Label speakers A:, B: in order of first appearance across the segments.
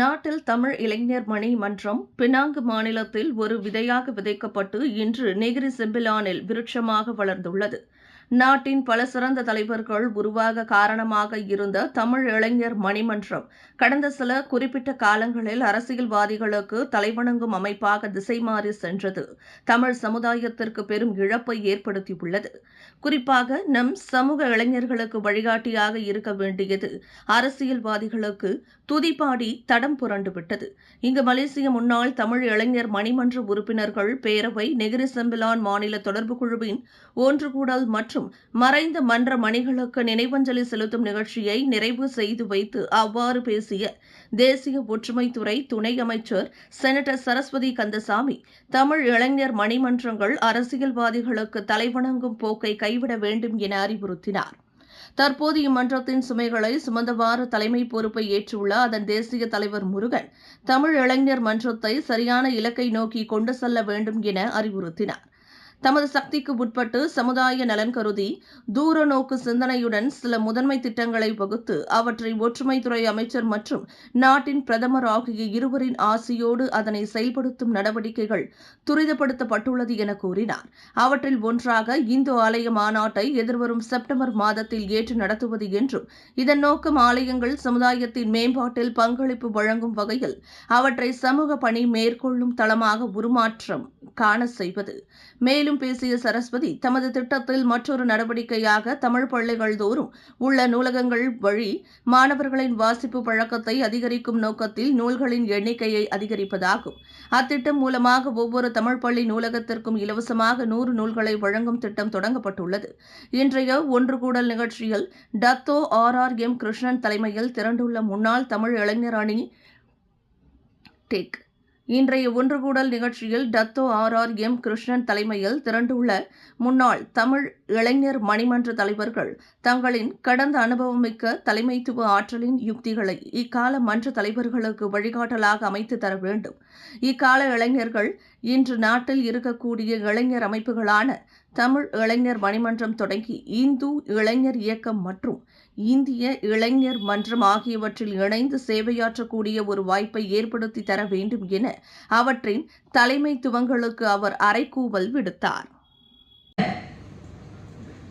A: நாட்டில் தமிழ் இளைஞர் மணி மன்றம் பினாங்கு மாநிலத்தில் ஒரு விதையாக விதைக்கப்பட்டு இன்று நெகிரி செம்பிலானில் விருட்சமாக வளர்ந்துள்ளது. நாட்டின் பல சிறந்த தலைவர்கள் உருவாக காரணமாக இருந்த தமிழ் இளைஞர் மணிமன்றம் கடந்த சில குறிப்பிட்ட காலங்களில் அரசியல்வாதிகளுக்கு தலைவணங்கும் அமைப்பாக திசை மாறி சென்றது. தமிழ் சமுதாயத்திற்கு பெரும் இழப்பை ஏற்படுத்தியுள்ளது. குறிப்பாக நம் சமூக இளைஞர்களுக்கு வழிகாட்டியாக இருக்க வேண்டியது அரசியல்வாதிகளுக்கு துதிபாடி தடம் புரண்டு விட்டது. இங்கு மலேசிய முன்னாள் தமிழ் இளைஞர் மணிமன்ற உறுப்பினர்கள் பேரவை நெகிரி செம்பிலான் மாநில தொடர்பு குழுவின் ஒன்றுகூடல் மற்றும் மறைந்த மன்ற மணிகளுக்கு நினைவஞ்சலி செலுத்தும் நிகழ்ச்சியை நிறைவு செய்து வைத்து அவ்வாறு பேசிய தேசிய ஒற்றுமைத்துறை துணை அமைச்சர் செனட்டர் சரஸ்வதி கந்தசாமி தமிழ் இளைஞர் மணிமன்றங்கள் அரசியல்வாதிகளுக்கு தலைவணங்கும் போக்கை கைவிட வேண்டும் என அறிவுறுத்தினார். தற்போது இம்மன்றத்தின் சுமைகளை சுமந்தவாறு தலைமை பொறுப்பை ஏற்றுள்ள அதன் தேசிய தலைவர் முருகன் தமிழ் இளைஞர் மன்றத்தை சரியான இலக்கை நோக்கி கொண்டு செல்ல வேண்டும் என அறிவுறுத்தினார். தமது சக்திக்கு உட்பட்டு சமுதாய நலன் கருதி தூர நோக்கு சிந்தனையுடன் சில முதன்மை திட்டங்களை வகுத்து அவற்றை ஒற்றுமைத்துறை அமைச்சர் மற்றும் நாட்டின் பிரதமர் ஆகிய இருவரின் ஆசியோடு அதனை செயல்படுத்தும் நடவடிக்கைகள் துரிதப்படுத்தப்பட்டுள்ளது என கூறினார். அவற்றில் ஒன்றாக இந்து ஆலய மாநாட்டை எதிர்வரும் செப்டம்பர் மாதத்தில் ஏற்று நடத்துவது என்றும் இதன் நோக்கம் ஆலயங்கள் சமுதாயத்தின் மேம்பாட்டில் பங்களிப்பு வழங்கும் வகையில் அவற்றை சமூக பணி மேற்கொள்ளும் தளமாக உருமாற்றம் காண செய்வது. மேலும் மேலும் பேசிய சரஸ்வதி தமது திட்டத்தில் மற்றொரு நடவடிக்கையாக தமிழ் பள்ளிகள் தோறும் உள்ள நூலகங்கள் வழி மாணவர்களின் வாசிப்பு பழக்கத்தை அதிகரிக்கும் நோக்கத்தில் நூல்களின் எண்ணிக்கையை அதிகரிப்பதாகும். அத்திட்டம் மூலமாக ஒவ்வொரு தமிழ் பள்ளி நூலகத்திற்கும் இலவசமாக நூறு நூல்களை வழங்கும் திட்டம் தொடங்கப்பட்டுள்ளது. இன்றைய ஒன்று கூடல் நிகழ்ச்சியில் Dato R R M Krishnan தலைமையில் திரண்டுள்ள முன்னாள் தமிழ் இளைஞர் அணி டெக் இன்றைய ஒன்றுகூடல் நிகழ்ச்சியில் Dato R R M Krishnan தலைமையில் திரண்டுள்ள முன்னாள் தமிழ் இளைஞர் மணிமன்ற தலைவர்கள் தங்களின் கடந்த அனுபவமிக்க தலைமைத்துவ ஆற்றலின் யுக்திகளை இக்கால மன்ற தலைவர்களுக்கு வழிகாட்டலாக அமைத்து தர வேண்டும். இக்கால இளைஞர்கள் இன்று நாட்டில் இருக்கக்கூடிய இளைஞர் அமைப்புகளான தமிழ் இளைஞர் மணிமன்றம் தொடங்கி இந்து இளைஞர் இயக்கம் மற்றும் இந்திய இளைஞர் மன்றம் ஆகியவற்றில் இணைந்து சேவையாற்றக்கூடிய ஒரு வாய்ப்பை ஏற்படுத்தி தர வேண்டும் என அவற்றின் தலைமைத்துவங்களுக்கு அவர் அறைகூவல் விடுத்தார்.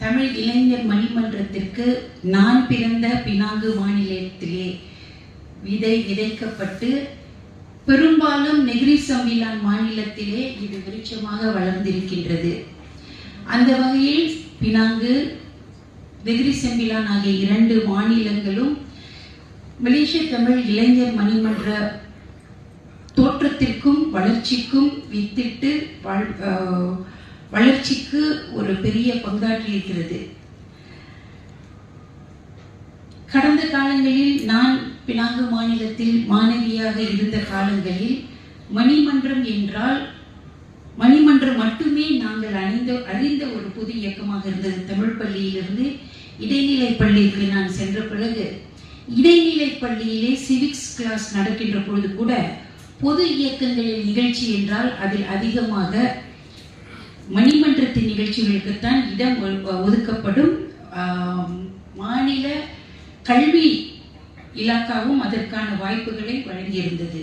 B: தமிழ் இளைஞர் மணிமன்றத்திற்கு நான் பிறந்த பினாங்கு மாநிலத்திலே விதை விதைக்கப்பட்டு பெரும்பாலும் நெகிரி சம்பிலான் மாநிலத்திலே இது விருட்சமாக வளர்ந்திருக்கின்றது. அந்த வகையில் பினாங்கு நெகிரி செம்பிலான் ஆகிய இரண்டு மாநிலங்களும் மலேசிய தமிழ் இளைஞர் மணிமன்ற தோற்றத்திற்கும் வளர்ச்சிக்கும் வித்திட்டு வாழ்- வளர்ச்சிக்கு ஒரு பெரிய பங்காற்றி இருக்கிறது. கடந்த காலங்களில் நான் பினாங்கு மாநிலத்தில் மாணவியாக இருந்த காலங்களில் மணிமன்றம் என்றால் மணிமன்றம் மட்டுமே நாங்கள் அணிந்த அறிந்த ஒரு பொது இயக்கமாக இருந்தது. தமிழ் பள்ளியிலிருந்து இடைநிலை பள்ளிக்கு நான் சென்ற பிறகு இடைநிலை பள்ளியிலே சிவிக்ஸ் கிளாஸ் நடக்கின்ற பொழுது கூட பொது இயக்கங்களின் நிகழ்ச்சி என்றால் அதில் அதிகமாக மணிமன்றத்தின் நிகழ்ச்சிகளுக்குத்தான் இடம் ஒதுக்கப்படும். மாநில கல்வி இலாக்காவும் அதற்கான வாய்ப்புகளை வழங்கியிருந்தது.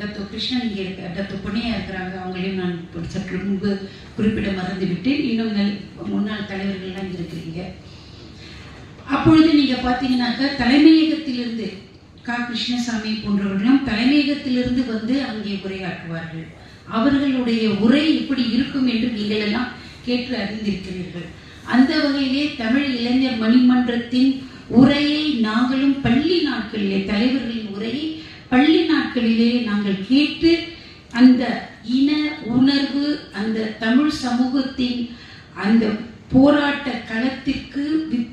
B: டாக்டர் கிருஷ்ணன் இங்கே இருக்க டாக்டர் பொன்னையா இருக்கிறாங்க. அவங்களையும் நான் சற்று முன்பு குறிப்பிட மறந்துவிட்டேன். இன்னும் முன்னாள் தலைவர்கள்லாம் இங்கே இருக்கிறீங்க. அப்பொழுது நீங்கள் பார்த்தீங்கன்னாக்கா தலைமையகத்திலிருந்து கா. கிருஷ்ணசாமி போன்றவர்களும் தலைமையகத்திலிருந்து வந்து அங்கே உரையாற்றுவார்கள். அவர்களுடைய உரை எப்படி இருக்கும் என்று நீங்கள் எல்லாம் கேட்டு அறிந்திருக்கிறீர்கள். அந்த வகையிலே தமிழ் இளைஞர் மணிமன்றத்தின் உரையை நாங்களும் பள்ளி நாட்களிலே தலைவர்களின் உரையை பள்ளி நாட்களிலே நாங்கள் கேட்டு அந்த இன உணர்வு அந்த தமிழ் சமூகத்தின் அந்த போராட்ட களத்திற்கு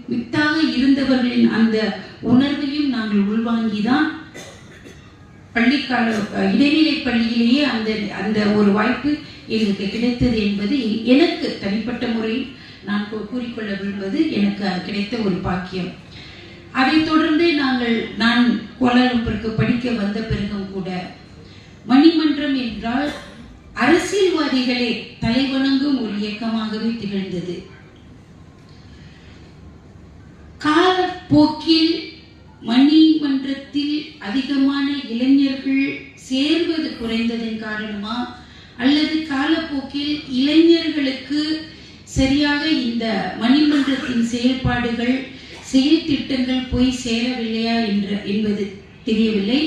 B: வித்தாக இருந்தவர்களின் அந்த உணர்வையும் நாங்கள் உள்வாங்கிதான் பள்ளிக்கால இடைநிலை பள்ளியிலேயே அந்த அந்த ஒரு வாய்ப்பு எங்களுக்கு கிடைத்தது என்பது எனக்கு தனிப்பட்ட முறையில் நான் கூறிக்கொள்ள விரும்புவது எனக்கு கிடைத்த ஒரு பாக்கியம். அதைத் தொடர்ந்து நாங்கள் நான் கோலாலம்பூருக்கு படிக்க வந்த பிறகும் கூட மணிமன்றம் என்றால் அரசியல்வாதிகளே தலைவணங்கும் ஒரு இயக்கமாகவே திகழ்ந்தது. காலப்போக்கில் மணிமன்றத்தில் அதிகமான இளைஞர்கள் சேர்வது குறைந்ததன் காரணமா? அல்லது காலப்போக்கில் இளைஞர்களுக்கு சரியாக இந்த மணிமன்றத்தின் செயல்பாடுகள் செயல் திட்டங்கள் போய் சேரவில்லையா என்ற என்பது தெரியவில்லை.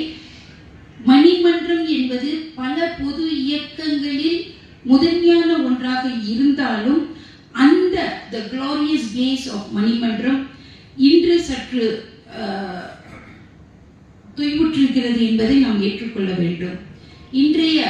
B: மணிமன்றம் என்பது பல பொது இயக்கங்களில் முதன்மையான ஒன்றாக இருந்தாலும் அந்த the glorious days of Manimandram இன்று சற்று தொய்வுற்றிருக்கிறது என்பதை நாம் ஏற்றுக்கொள்ள வேண்டும். இன்றைய